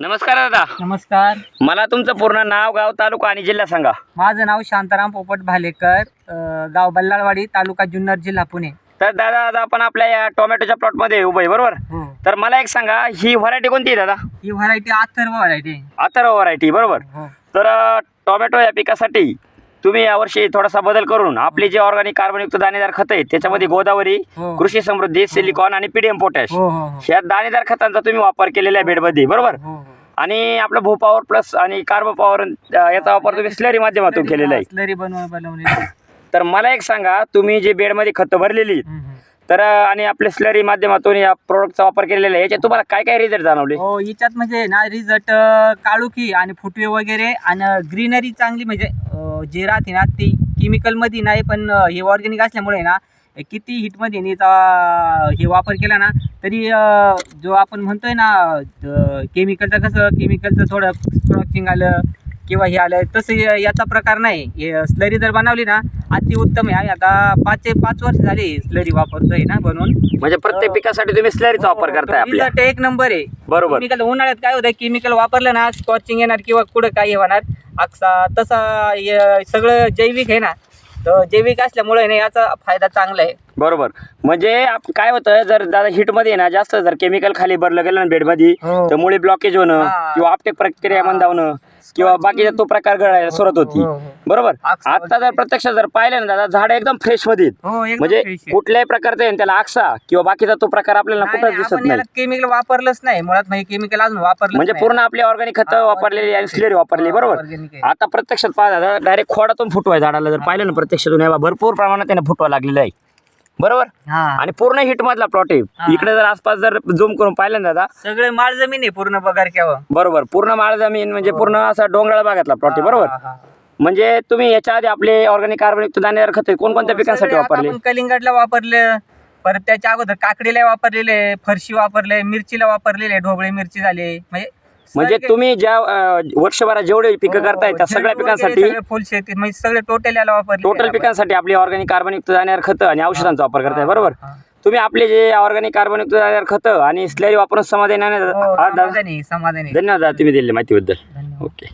नमस्कार दादा. नमस्कार. मला तुमचं पूर्ण नाव गाव तालुका आणि जिल्हा सांगा. माझं नाव शांताराम पोपट भालेकर अ, गाव बल्लाळवाडी तालुका जुन्नर जिल्हा पुणे. तर दादा आता आपण आपल्या या टोमॅटोच्या प्लॉटमध्ये उभं आहे बरोबर? हो. तर मला एक सांगा ही व्हरायटी कोणती आहे दादा? ही variety Atharva variety Atharva variety बरोबर? हो. तर अं, टोमॅटो या पिकासाठी तुम्ही यावर्षी थोडासा बदल करून आपली जे ऑर्गॅनिक कार्बनयुक्त दाणेदार खत आहे त्याच्यामध्ये गोदावरी हो. कृषी समृद्धी सिलिकॉन आणि पीडीएम पोटॅश हो हो हो. ह्या दाणेदार खतांचा तुम्ही वापर केलेला आहे बेडमध्ये बरोबर? हो, हो. आणि आपलं भू पॉवर प्लस आणि कार्बो पॉवर याचा वापर तुम्ही स्लरी माध्यमातून केलेला आहे. स्लरी बनव तर मला एक सांगा तुम्ही जे बेडमध्ये खतं भरलेली तर आणि आपल्या स्लरी माध्यमातून या प्रोडक्टचा वापर केलेला आहे याच्यात तुम्हाला काय काय रिझल्ट जाणवले? हो याच्यात म्हणजे ना रिझल्ट काळुखी आणि फुटवे वगैरे आणि ग्रीनरी चांगली म्हणजे जे राहते ना ती केमिकलमध्ये नाही पण हे ऑर्गॅनिक असल्यामुळे ना किती हिटमध्ये नीचा हे वापर केला ना तरी जो आपण म्हणतोय ना केमिकलचं कसं केमिकलचं थोडं स्क्रॉचिंग आलं किंवा हे आलं तसं हे- याचा प्रकार नाही. हे स्लरी जर बनवली ना अति उत्तम आहे. आता पाच पाच वर्ष झाली स्लरी वापरतोय ना बनवून. म्हणजे प्रत्येक पिकासाठी तुम्ही स्लरीचा वापर करताय आपल्या. एक नंबर आहे. बरोबर. केमिकल उन्हाळ्यात काय होतं केमिकल वापरलं ना स्कॉचिंग येणार किंवा कुठं काय होणार. अक्सा तसा हे सगळं जैविक आहे ना तर जैविक असल्यामुळे ना याचा फायदा चांगला आहे बरोबर म्हणजे आप- काय होतं जर दादा हिटमध्ये ना जास्त जर केमिकल खाली भरलं गेलं ना बेडमध्ये हो. तर मुळे ब्लॉकेज होणं हा. किंवा आपटेक प्रक्रिया मंदावणं किंवा बाकीचा तो प्रकार घडायला सुरुवात होती. हो, हो. बरोबर? आता जर प्रत्यक्ष जर पाहिलं ना दादा झाड एकदम फ्रेशमध्ये. हो म्हणजे. कुठल्याही प्रकारचा आहे ना त्याला आक्सा किंवा बाकीचा तो प्रकार आपल्याला नाही, दिसत नाही. केमिकल वापरलंच नाही. मुळात म्हणजे केमिकल अजून वापरलं म्हणजे पूर्ण आपली ऑर्गॅनिक खतं हा, वापरलेली आणि स्लेरी वापरली हा, बरोबर. आता प्रत्यक्षात पाहा डायरेक्ट खोडातून फुटवाय झाडाला जर पाहिलं ना प्रत्यक्षातून हे भरपूर प्रमाणात त्याने फुटवा लागलेला आहे. बरोबर? हा. आणि पूर्ण हिट मधला प्लॉट आहे. इकडे जर आसपास जर झूम करून पाहिलं ना दादा सगळे माळ जमीन आहे पूर्ण बगार केव्हा बरोबर. पूर्ण माळ जमीन म्हणजे पूर्ण असा डोंगराळ भागातला प्लॉट आहे बरोबर. म्हणजे तुम्ही याच्या आधी आपले ऑर्गॅनिक कार्बनयुक्त दाणेदार खते कोणकोणत्या हो, पिकांसाठी वापरले? कलिंगडला वापरले परत त्याच्या अगोदर काकडीला वापरलेले फरशी वापरले मिरचीला वापरलेले ढोबळी मिरची झाली म्हणजे म्हणजे तुम्ही ज्या अं, वर्षभरात जेवढे पिकं हो, करताय त्या सगळ्या पिकांसाठी फुल शेती म्हणजे सगळे टोटल याला वापरले टोटल पिकांसाठी आपली ऑर्गॅनिक कार्बनयुक्त दाणेदार खतं आणि औषधांचा वापर करताय बरोबर? हा. तुम्ही आपले जे ऑर्गॅनिक कार्बनयुक्त दाणेदार खतं आणि स्लरी वापरून समाधानी हो, दादा? समाधानी समाधानी. धन्यवाद दादा तुम्ही दिले माहितीबद्दल. धन्यवाद. ओके